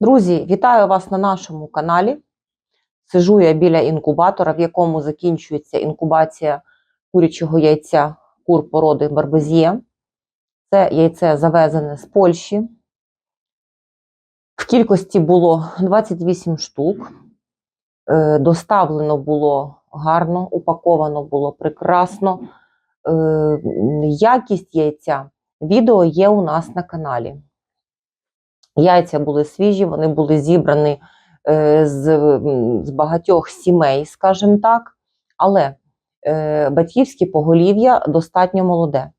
Друзі, вітаю вас на нашому каналі. Сижу я біля інкубатора, в якому закінчується інкубація курячого яйця кур породи Барбезє. Це яйце завезене з Польщі. В кількості було 28 штук. Е, Доставлено було гарно, упаковано було прекрасно. Е, Якість яйця відео є у нас на каналі. Яйця були свіжі, вони були зібрані е, з, з багатьох сімей, скажімо так, але е, батьківське поголів'я достатньо молоде.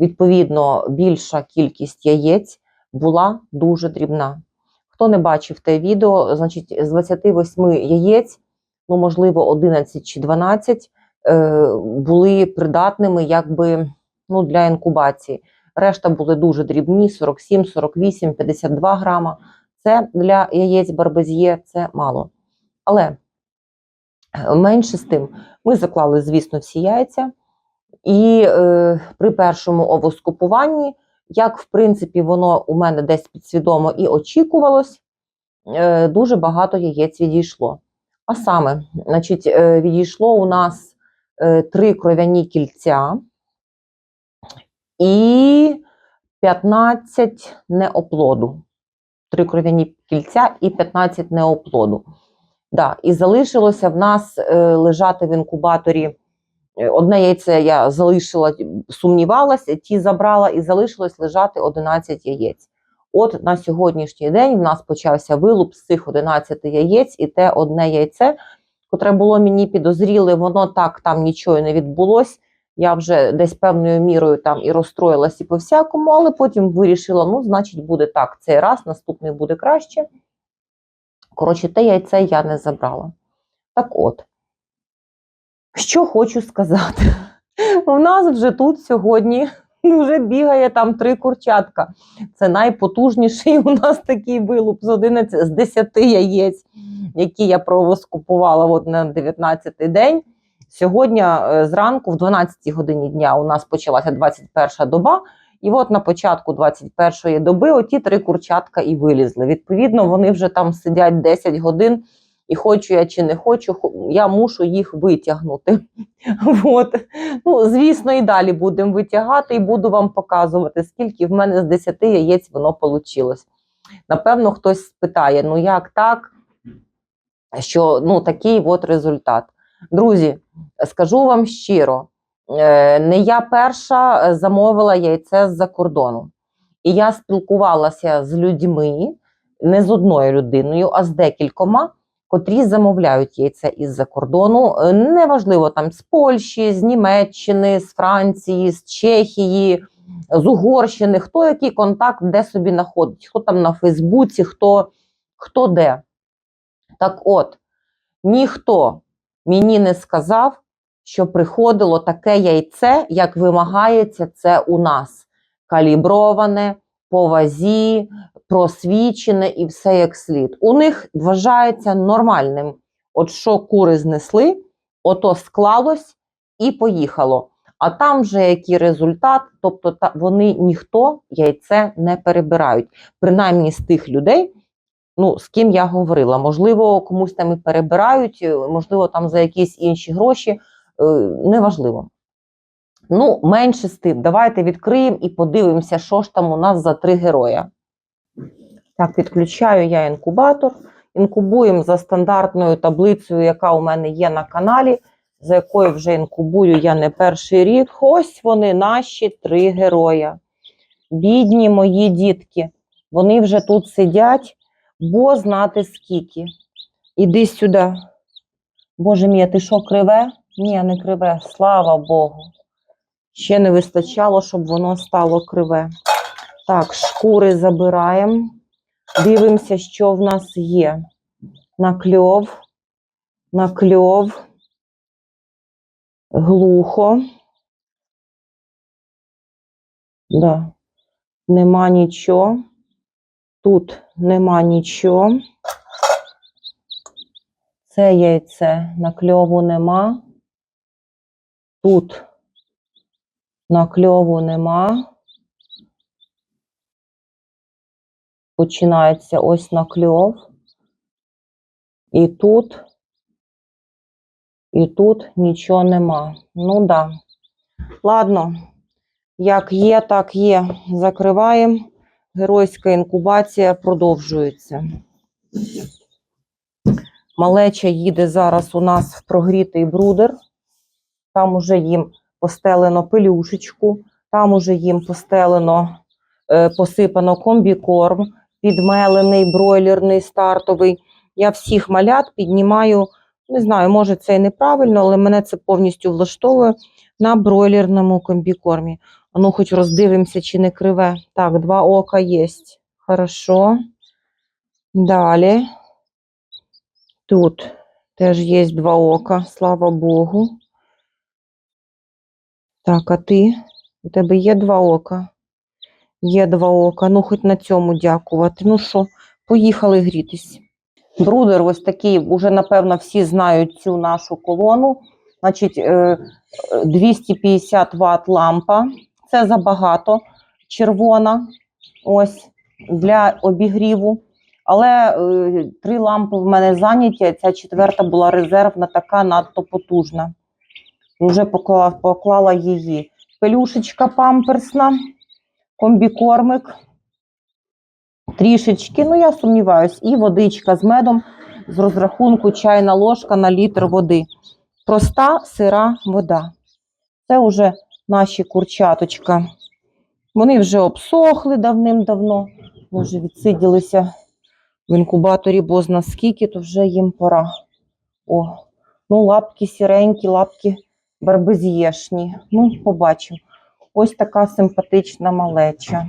Відповідно, більша кількість яєць була дуже дрібна. Хто не бачив те відео, значить, з 28 яєць, ну, можливо, 11 чи 12 е, були придатними якби, ну, для інкубації. Решта були дуже дрібні: 47, 48, 52 грама. Це для яєць барбезє це мало. Але е, менше з тим, ми заклали, звісно, всі яйця. І е, при першому овоскупуванні, як в принципі воно у мене десь підсвідомо і очікувалось, е, дуже багато яєць відійшло. А саме, значить, е, відійшло у нас е, три кров'яні кільця і 15 неоплоду. Три кров'яні кільця і 15 неоплоду. Да, і залишилося в нас е, лежати в інкубаторі. Е, Одне яйце я залишила, сумнівалася, ті забрала, і залишилось лежати 11 яєць. От на сьогоднішній день в нас почався вилуп з цих 11 яєць, і те одне яйце, котре було мені підозріле, воно так там нічого не відбулось. Я вже десь певною мірою там і розстроїлась і по всякому, але потім вирішила: ну, значить, буде так цей раз, наступний буде краще. Коротше, те яйце я не забрала. Так от, що хочу сказати. У нас вже тут сьогодні вже бігає там три курчатка. Це найпотужніший у нас такий вилуп з 11, з 10 яєць, які я провоскупувала от на 19-й день. Сьогодні е, зранку, в 12 годині дня, у нас почалася 21 доба. І от на початку 21-ї доби оті три курчатка і вилізли. Відповідно, вони вже там сидять 10 годин, і хочу я чи не хочу, я мушу їх витягнути. От. Ну, звісно, і далі будемо витягати, і буду вам показувати, скільки в мене з 10 яєць воно вийшло. Напевно, хтось спитає: ну як так, що ну, такий от результат. Друзі, скажу вам щиро, е, не я перша е, замовила яйце з-за кордону. І я спілкувалася з людьми, не з одною людиною, а з декількома, котрі замовляють яйце із-за кордону. Е, Неважливо там з Польщі, з Німеччини, з Франції, з Чехії, з Угорщини, хто який контакт де собі знаходить, хто там на Фейсбуці, хто, хто де. Так от, ніхто мені не сказав, що приходило таке яйце, як вимагається це у нас. Каліброване, по вазі, просвічене і все як слід. У них вважається нормальним. От що кури знесли, ото склалось і поїхало. А там вже який результат, тобто вони ніхто яйце не перебирають. Принаймні з тих людей, ну, з ким я говорила. Можливо, комусь там і перебирають, е, можливо, там за якісь інші гроші. е, Неважливо. Ну, менше з тим. Давайте відкриємо і подивимося, що ж там у нас за три героя. Так, підключаю я інкубатор. Інкубуємо за стандартною таблицею, яка у мене є на каналі, за якою вже інкубую я не перший рік. Ось вони, наші три героя. Бідні мої дітки. Вони вже тут сидять, бо знати скільки. Іди сюди. Боже мій, ти що, криве? Ні, не криве, слава Богу. Ще не вистачало, щоб воно стало криве. Так, шкури забираємо. Дивимося, що в нас є. Накльов, накльов, глухо. Да. Нема нічого. Тут нема нічого. Це яйце накльову нема. Тут накльову нема. починається ось накльов. І тут, і тут нічого нема. Ну да. Ладно, як є, так є. Закриваємо. Геройська інкубація продовжується. Малеча їде зараз у нас в прогрітий брудер. Там уже їм постелено пелюшечку, там уже їм постелено, е, посипано комбікорм, підмелений, бройлерний, стартовий. Я всіх малят піднімаю, не знаю, може це і неправильно, але мене це повністю влаштовує на бройлерному комбікормі. А ну, хоч роздивимося, чи не криве. Так, два ока є. Хорошо. Далі. Тут теж є два ока, слава Богу. Так, а ти? У тебе є два ока? Є два ока. Ну, хоч на цьому дякувати. Ну що, поїхали грітись. Брудер ось такий, уже, напевно, всі знають цю нашу колону. Значить, е, е, 250 Вт лампа. Це забагато. Червона. Ось для обігріву. Але е, три лампи в мене зайняті, ця четверта була резервна, така надто потужна. Вже поклала, поклала її. Пелюшечка памперсна, комбікормик. Трішечки, ну я сумніваюсь, і водичка з медом з розрахунку чайна ложка на літр води. Проста сира вода. Це вже наші курчаточка. Вони вже обсохли давним-давно. Може, відсиділися в інкубаторі, бо зна скільки, то вже їм пора. О, ну, лапки сіренькі, лапки барбезєшні. Ну, побачимо. Ось така симпатична малеча.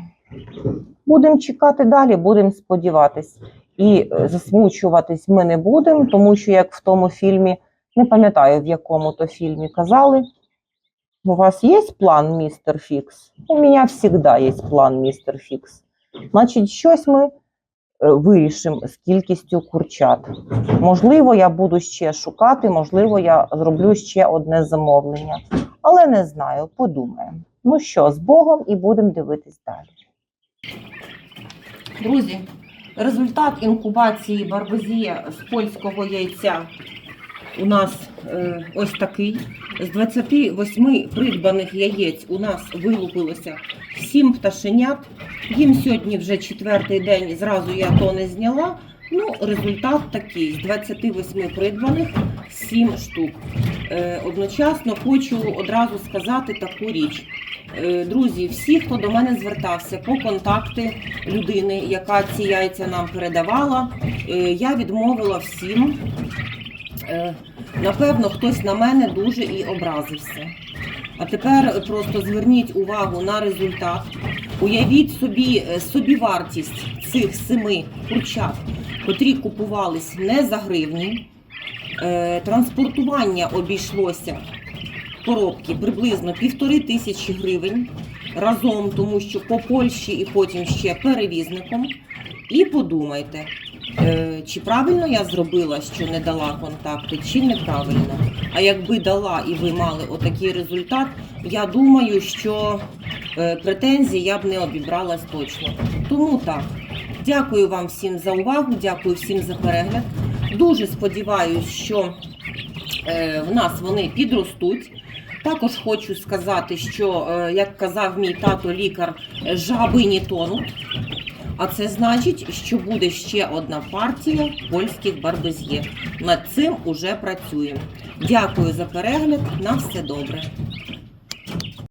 Будемо чекати далі, будемо сподіватись. І е, засмучуватись ми не будемо, тому що, як в тому фільмі, не пам'ятаю, в якому то фільмі казали. У вас є план, містер Фікс? У мене завжди є план, містер Фікс. Значить, щось ми е, вирішимо з кількістю курчат. Можливо, я буду ще шукати, можливо, я зроблю ще одне замовлення. Але не знаю, подумаємо. Ну що, з Богом і будемо дивитись далі. Друзі, результат інкубації барбезія з польського яйця у нас е, ось такий. З 28 придбаних яєць у нас вилупилося 7 пташенят. Їм сьогодні вже четвертий день, зразу я то не зняла. Ну, результат такий: з 28 придбаних 7 штук. Е, одночасно хочу одразу сказати таку річ. Е, Друзі, всі, хто до мене звертався по контакти людини, яка ці яйця нам передавала, я відмовила всім. Е, Напевно, хтось на мене дуже і образився. А тепер просто зверніть увагу на результат. Уявіть собі е, собівартість цих семи курчат, котрі купувались не за гривні. Е, Транспортування обійшлося коробки приблизно півтори тисячі гривень разом, тому що по Польщі і потім ще перевізником. І подумайте, чи правильно я зробила, що не дала контакти, чи неправильно. А якби дала і ви мали отакий результат, я думаю, що е, претензій я б не обібралась точно. Тому так. Дякую вам всім за увагу, дякую всім за перегляд. Дуже сподіваюся, що е, в нас вони підростуть. Також хочу сказати, що, е, як казав мій тато лікар, жаби не тонуть. А це значить, що буде ще одна партія польських барбезє. Над цим уже працюємо. Дякую за перегляд. На все добре.